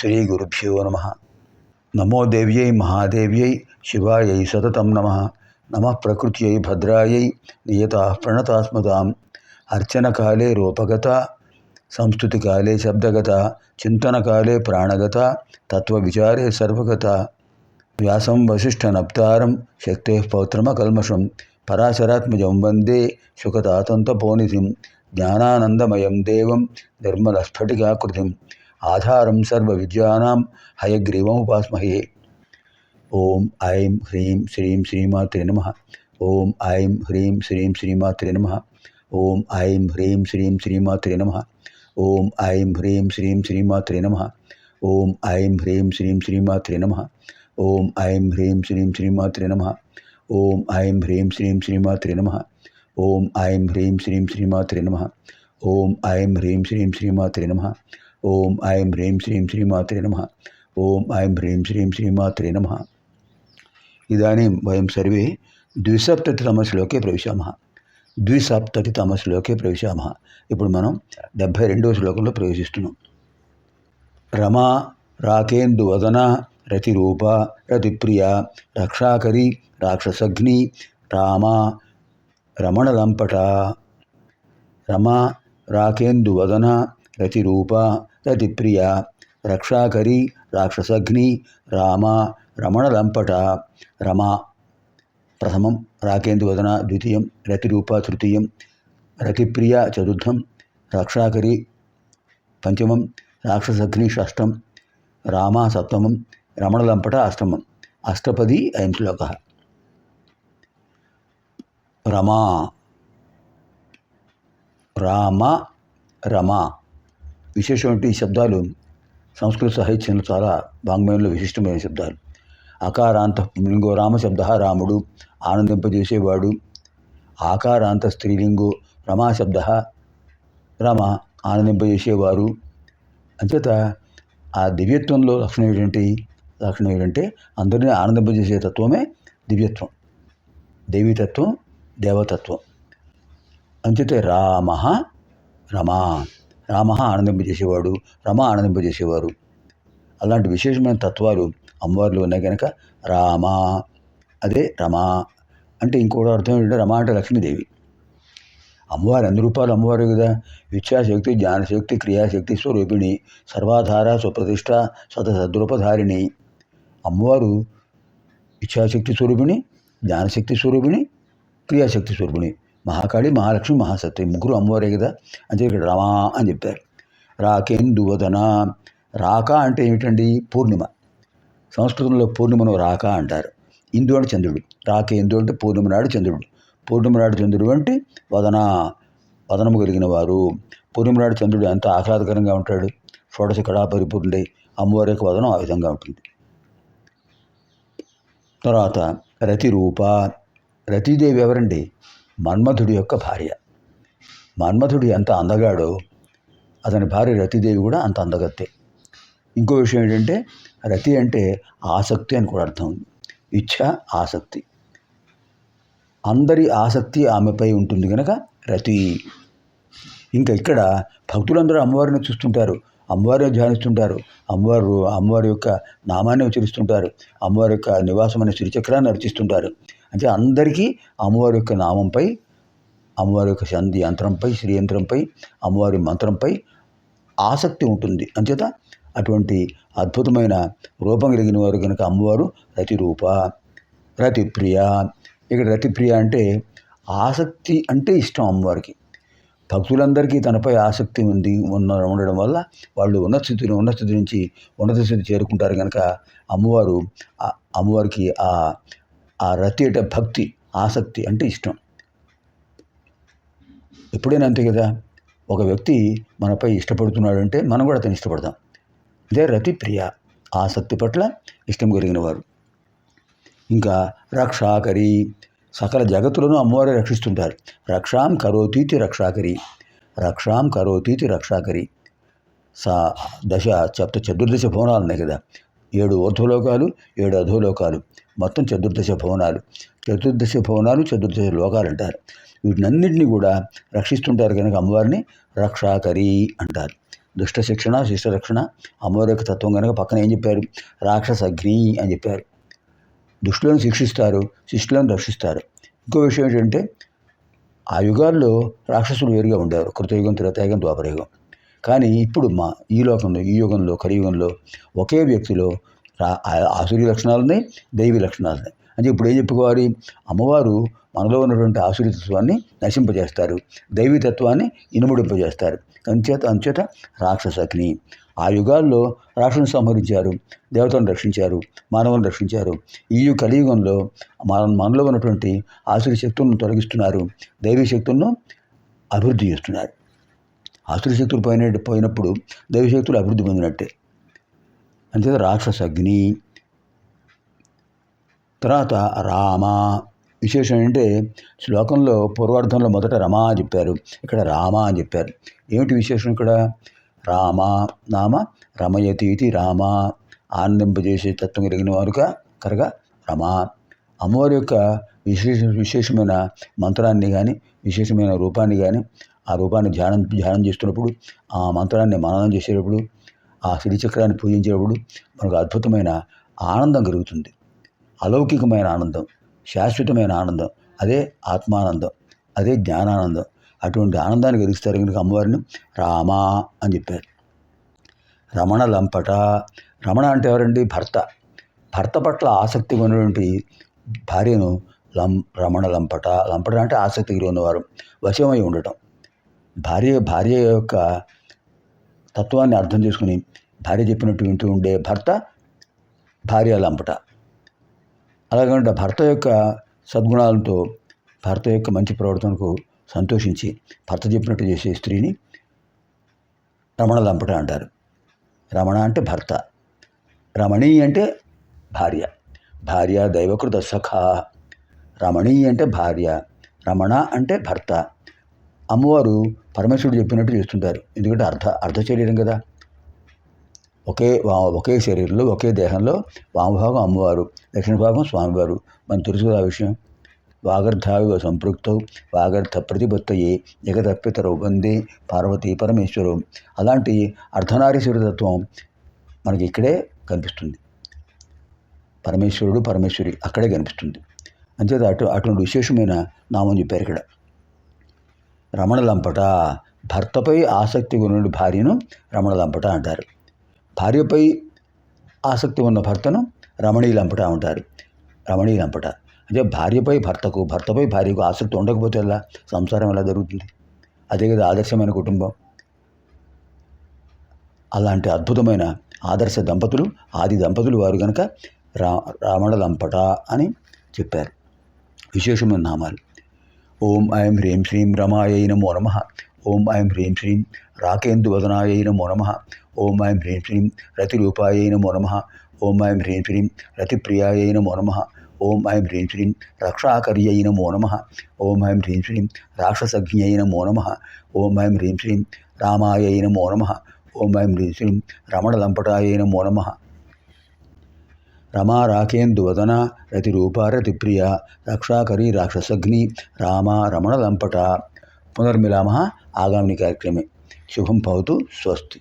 శ్రీ గురుభ్యో నమ నమో దేవ్యై మహాదేవ్యై శివాయై సతతం నమ నమ ప్రకృత్యై భద్రాయై నియత ప్రణతాస్మతాం అర్చనకాలే రూపగత సంస్థుతికాలే శబ్దగత చింతనకాలే ప్రాణగత తత్వవిచారే సర్వగత వ్యాసం వశిష్ఠనప్తారం శక్తే పౌత్రమకల్మషం పరాశరాత్మజం వందే శుకతాతంతపోనిధిం జ్ఞానానందమయం దేవం నిర్మలస్ఫటికాకృతిం ఆధారం సర్వవిద్యానాం హయగ్రీవముపాస్మహే ఓం ఐం హ్రీం శ్రీం శ్రీమాత్రే నమ ఓం ఐం హ్రీం శ్రీం శ్రీమాత్రే నమ ఓం ఐం హ్రీం శ్రీం శ్రీమాత్రే నమ ఓం ఐం హ్రీం శ్రీం శ్రీమాత్రే నమ ఓం ఐం హ్రీం శ్రీం శ్రీమాత్రే నమ ఓం ఐం హ్రీం శ్రీం శ్రీమాత్రే నమ ఓం ఐం హ్రీం శ్రీం శ్రీమాత్రే నమ ఓం ఐం హ్రీం శ్రీం శ్రీమాత్రే నమ ఓం ఐం హ్రీం శ్రీం శ్రీమాత్రే నమ ఓం ఐం హ్రీం శ్రీం శ్రీమాత్రే నమ. ఓం ఐం హ్రీం శ్రీం శ్రీమాత్రే నమ. ఇదానీం వయం సర్వే ద్విసప్తతితమశ్లోకే ప్రవిశామ. ద్విసప్తతితమశ్లోకే ప్రవిశామ. ఇప్పుడు మనం డెబ్భై రెండవ శ్లోకంలో ప్రవేశిస్తున్నాం. రమా రాకేందు వదన రతిరూప రతిప్రియ రక్షాకరి రాక్షసగ్ని రామ రమణలంపట రమ రాకేందు వదన రతిరూప రతిప్రియ రక్షాకరి రాక్షసగ్ని రామ రమణలంపట రమ ప్రథమం రాకేందువదన ద్వితీయం రతిరూప తృతీయం రతిప్రియ చతుర్థం రక్షాకరి పంచమం రాక్షసగ్ని షష్టం రామ సప్తమం రమణలంపట అష్టమం అష్టపది అయం శ్లోక రమా రామ రమ విశేషమైన ఈ శబ్దాలు సంస్కృత సాహిత్యంలో చాలా వాంగ్మయంలో విశిష్టమైన శబ్దాలు. అకారాంత పుంలింగో రామ శబ్ద రాముడు ఆనందింపజేసేవాడు. ఆకారాంత స్త్రీలింగో రమా శబ్ద రమ ఆనందింపజేసేవారు. అంచేత ఆ దివ్యత్వంలో లక్షణం ఏంటంటే లక్షణం ఏంటంటే అందరినీ ఆనందింపజేసే తత్వమే దివ్యత్వం. దేవీతత్వం దేవతత్వం. అంచేతే రామ రమా రామ ఆనందింపజేసేవాడు రమ ఆనందింపజేసేవారు అలాంటి విశేషమైన తత్వాలు అమ్మవారిలో ఉన్నాయి కనుక రామ అదే రమా అంటే ఇంకోటి అర్థం ఏంటంటే రమ అంటే లక్ష్మీదేవి. అమ్మవారి అన్ని రూపాలు అమ్మవారు కదా. విద్యాశక్తి జ్ఞానశక్తి క్రియాశక్తి స్వరూపిణి సర్వాధార స్వప్రతిష్ట సత సద్రూపధారిణి. అమ్మవారు ఇచ్ఛాశక్తి స్వరూపిణి జ్ఞానశక్తి స్వరూపిణి క్రియాశక్తి స్వరూపిణి. మహాకాళి మహాలక్ష్మి మహాసత్య ముగ్గురు అమ్మవారే కదా అంటే ఇక్కడ రమా అని చెప్పారు. రాకేందువదన రాక అంటే ఏమిటండి? పూర్ణిమ. సంస్కృతంలో పూర్ణిమను రాక అంటారు. ఇందు అంటే చంద్రుడు. రాకేందు అంటే పూర్ణిమ నాడు చంద్రుడు. పూర్ణిమ నాడు చంద్రుడు అంటే వదన. వదనము కలిగిన వారు. పూర్ణిమ నాడు చంద్రుడు ఎంత ఆహ్లాదకరంగా ఉంటాడు. షోడశ కళా పరిపూర్ణుడై అమ్మవారి యొక్క వదనం ఆ విధంగా ఉంటుంది. తర్వాత రతిరూప. రతీదేవి ఎవరండి? మన్మధుడి యొక్క భార్య. మన్మధుడు ఎంత అందగాడో అతని భార్య రతిదేవి కూడా అంత అందగత్తే. ఇంకో విషయం ఏంటంటే రతి అంటే ఆసక్తి అని కూడా అర్థం ఉంది. ఇచ్ఛ ఆసక్తి. అందరి ఆసక్తి ఆమెపై ఉంటుంది కనుక రతి. ఇంకా ఇక్కడ భక్తులందరూ అమ్మవారిని చూస్తుంటారు. అమ్మవారిని ధ్యానిస్తుంటారు. అమ్మవారు అమ్మవారి యొక్క నామాన్ని ఉచ్చరిస్తుంటారు. అమ్మవారి యొక్క నివాసం అనే శ్రీచక్రాన్ని అర్చిస్తుంటారు. అంటే అందరికీ అమ్మవారి యొక్క నామంపై అమ్మవారి యొక్క సంధి యంత్రంపై శ్రీ యంత్రంపై అమ్మవారి మంత్రంపై ఆసక్తి ఉంటుంది. అంచేత అటువంటి అద్భుతమైన రూపం కలిగిన వారు కనుక అమ్మవారు రతిరూప రతిప్రియ. ఇక్కడ రతిప్రియ అంటే ఆసక్తి అంటే ఇష్టం అమ్మవారికి. భక్తులందరికీ తనపై ఆసక్తి ఉంది ఉన్న ఉండడం వల్ల వాళ్ళు ఉన్నత స్థితిని ఉన్నత స్థితి నుంచి ఉన్నత స్థితి చేరుకుంటారు కనుక అమ్మవారు అమ్మవారికి ఆ ఆ రతి అంటే భక్తి ఆసక్తి అంటే ఇష్టం. ఎప్పుడైనా అంతే కదా? ఒక వ్యక్తి మనపై ఇష్టపడుతున్నాడంటే మనం కూడా అతను ఇష్టపడతాం. ఇదే రతి ప్రియ ఆసక్తి పట్ల ఇష్టం కలిగిన వారు. ఇంకా రక్షాకరి సకల జగత్తులను అమ్మవారే రక్షిస్తుంటారు. రక్షాం కరోతీతి రక్షాకరి రక్షాం కరోతీతి రక్షాకరి. సా దశ చప్త చతుర్దశ భవనాలు ఉన్నాయి కదా? ఏడు ఊర్ధ్వలోకాలు ఏడు అధోలోకాలు. మొత్తం చతుర్దశ భవనాలు. చతుర్దశ భవనాలు చతుర్దశ లోకాలు అంటారు. వీటినన్నింటినీ కూడా రక్షిస్తుంటారు కనుక అమ్మవారిని రక్షాకరి అంటారు. దుష్ట శిక్షణ శిష్ట రక్షణ అమ్మవారి యొక్క తత్వం కనుక పక్కన ఏం చెప్పారు? రాక్షస అగ్ని అని చెప్పారు. దుష్టులను శిక్షిస్తారు శిష్టులను రక్షిస్తారు. ఇంకో విషయం ఏంటంటే ఆ యుగాల్లో రాక్షసులు వేరుగా ఉండేవారు. కృతయుగం త్రేతాయుగం ద్వాపరయుగం. కానీ ఇప్పుడు మా ఈ లోకంలో ఈ యుగంలో కలియుగంలో ఒకే వ్యక్తిలో ఆసురి లక్షణాలు ఉన్నాయి లక్షణాలని లక్షణాలు ఉన్నాయి అంటే ఇప్పుడు ఏం చెప్పుకోవాలి? అమ్మవారు మనలో ఉన్నటువంటి ఆసురితత్వాన్ని నశింపజేస్తారు. దైవీ తత్వాన్ని ఇనుముడింపజేస్తారు. అంచేత అంచేత రాక్షసగ్ని. ఆ యుగాల్లో రాక్షసుని సంహరించారు దేవతలను రక్షించారు మానవులను రక్షించారు. ఈ కలియుగంలో మన మనలో ఉన్నటువంటి ఆసురి శక్తులను తొలగిస్తున్నారు. దైవీ శక్తులను అభివృద్ధి చేస్తున్నారు. ఆసురి శక్తులు పోయిన పోయినప్పుడు దైవ శక్తులు అభివృద్ధి పొందినట్టే. అంతే రాక్షస అగ్ని తర్వాత రామ. విశేషం అంటే శ్లోకంలో పూర్వార్థంలో మొదట రమా అని చెప్పారు. ఇక్కడ రామ అని చెప్పారు. ఏమిటి విశేషం ఇక్కడ? రామ నామ రమయతి ఇది రామ. ఆనందింపజేసే తత్వం కలిగిన వారుక కరగా రమ. అమ్మవారి యొక్క విశేష విశేషమైన మంత్రాన్ని కానీ విశేషమైన రూపాన్ని కానీ ఆ రూపాన్ని ధ్యానం ధ్యానం చేస్తున్నప్పుడు ఆ మంత్రాన్ని మననం చేసేటప్పుడు ఆ శ్రీచక్రాన్ని పూజించేటప్పుడు మనకు అద్భుతమైన ఆనందం కలుగుతుంది. అలౌకికమైన ఆనందం శాశ్వతమైన ఆనందం అదే ఆత్మానందం అదే జ్ఞానానందం అటువంటి ఆనందాన్ని కలిగిస్తారు కనుక అమ్మవారిని రామా అని చెప్పారు. రమణ లంపట రమణ అంటే ఎవరండి? భర్త. భర్త పట్ల ఆసక్తి ఉన్నటువంటి భార్యను లం రమణ లంపట లంపట అంటే ఆసక్తి కలిగి ఉన్నవారు వశమై ఉండటం. భార్య భార్య యొక్క తత్వాన్ని అర్థం చేసుకుని భార్య చెప్పినట్టు వింటూ ఉండే భర్త భార్య లంపట. అలాగే భర్త యొక్క సద్గుణాలతో భర్త యొక్క మంచి ప్రవర్తనకు సంతోషించి భర్త చెప్పినట్టు చేసే స్త్రీని రమణ లంపట అంటారు. రమణ అంటే భర్త. రమణి అంటే భార్య. భార్య దైవకృత సఖ. రమణి అంటే భార్య. రమణ అంటే భర్త. అమ్మవారు పరమేశ్వరుడు చెప్పినట్టు చేస్తుంటారు. ఎందుకంటే అర్ధ అర్ధ శరీరం కదా. ఒకే ఒకే శరీరంలో ఒకే దేహంలో వామభాగం అమ్మవారు దక్షిణ భాగం స్వామివారు. మనం తెలుసు కదా ఆ విషయం. వాగర్ధావివ సంపృక్తౌ వాగర్ధ ప్రతిపత్తయే జగదప్పితరౌ వందే పార్వతీ పరమేశ్వరు. అలాంటి అర్ధనారీశ్వర తత్వం మనకి ఇక్కడే కనిపిస్తుంది. పరమేశ్వరుడు పరమేశ్వరి అక్కడే కనిపిస్తుంది. అంతేత అటు అటువంటి విశేషమైన నామం చెప్పారు ఇక్కడ. రమణ లంపట భర్తపై ఆసక్తి ఉన్న భార్యను రమణ లంపట అంటారు. భార్యపై ఆసక్తి ఉన్న భర్తను రమణీలంపట అంటారు. రమణీలంపట. అంటే భార్యపై భర్తకు భర్తపై భార్యకు ఆసక్తి ఉండకపోతే ఎలా? సంసారం ఎలా జరుగుతుంది? అదే కదా ఆదర్శమైన కుటుంబం. అలాంటి అద్భుతమైన ఆదర్శ దంపతులు ఆది దంపతులు వారు కనుక రా రావణ లంపట అని చెప్పారు. విశేషమైన నామాలు. ఓం ఐం హ్రీం శ్రీం రమాయై నమో నమ. ఓం ఐం హ్రీం శ్రీం రాకేందువదనాయ నమో నమ. ఓం ఐం హ్రీం శ్రీం రతిరూపాయ నమో నమ. ఓం ఐం హ్రీం శ్రీం రతిప్రియాయ నమో నమ. ఓం ఐం హ్రీం శ్రీం రక్షాకర్యై నమో నమ. ఓం ఐం హ్రీం శ్రీం రాక్షసజ్ఞై నమో నమ. ఓం ఐం హ్రీం శ్రీం రామాయ నమో నమ. ఓం ఐం హ్రీం శ్రీం రమణలంపటాయై నమో నమ. రమా రాకేందువదన రతిరూప రతిప్రియ రక్షాకరి రాక్షసగ్ని రామ రమణ లంపట. పునర్మిలామ ఆగామిని కార్యక్రమే. శుభం భవతు స్వస్తి.